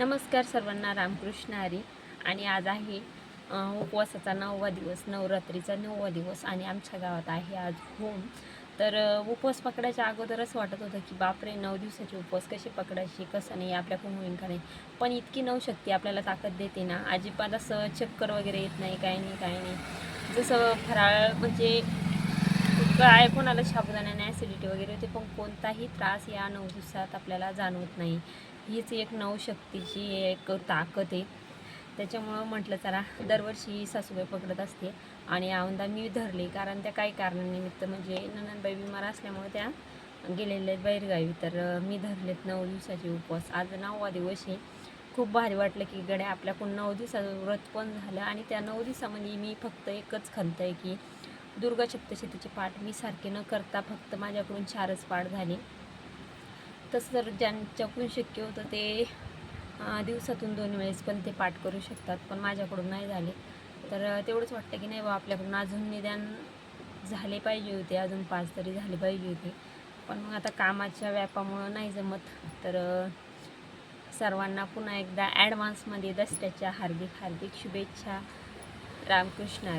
नमस्कार सर्वांना रामकृष्ण हरी. आणि आज आहे उपवासाचा नववा दिवस नवरात्रीचा नववा दिवस आणि आमच्या गावात आहे आज होम. तर उपवास पकडायच्या अगोदरच वाटत होतं की बापरे नऊ दिवसाचे उपवास कसे पकडायचे कसं नाही आपल्याकडून होईल का नाही. पण इतकी नवशक्ती आपल्याला ताकद देते ना अजिबात असं चक्कर वगैरे येत नाही काय नाही काय नाही. जसं फराळ म्हणजे काय कोणाला साबुदाण्याने ॲसिडिटी वगैरे होते पण कोणताही त्रास या नऊ दिवसात आपल्याला जाणवत नाही. हीच एक नवशक्तीची एक ताकद आहे. त्याच्यामुळं म्हटलं चला दरवर्षी सासूबाई पकडत असते. आणि औंदा मी धरले कारण त्या काही कारणानिमित्त म्हणजे ननंदबाई बिमार असल्यामुळे त्या गेलेल्या आहेत बाहेरगावी तर मी धरलेत नऊ दिवसाचे उपवास. आज नववा दिवस आहे. खूप भारी वाटलं की गड्या आपल्याकडून नऊ दिवसाचं व्रत पण झालं. आणि त्या नऊ दिवसामध्ये मी फक्त एकच खंत आहे की दुर्गा सप्तशतीचे पाठ मी सारखे न करता फक्त माझ्याकडून चारच पाठ झाले. तसं जर ज्यांच्याकडून शक्य होतं ते दिवसातून दोन वेळेस पण ते पाठ करू शकतात पण माझ्याकडून नाही झाले. तर तेवढंच वाटतं की नाही बा आपल्याकडून अजून निदान झाले पाहिजे होते अजून पाच तरी झाले पाहिजे होते. पण मग आता कामाच्या व्यापामुळं नाही जमत. तर सर्वांना पुन्हा एकदा ॲडव्हान्समध्ये दसऱ्याच्या हार्दिक हार्दिक शुभेच्छा. रामकृष्ण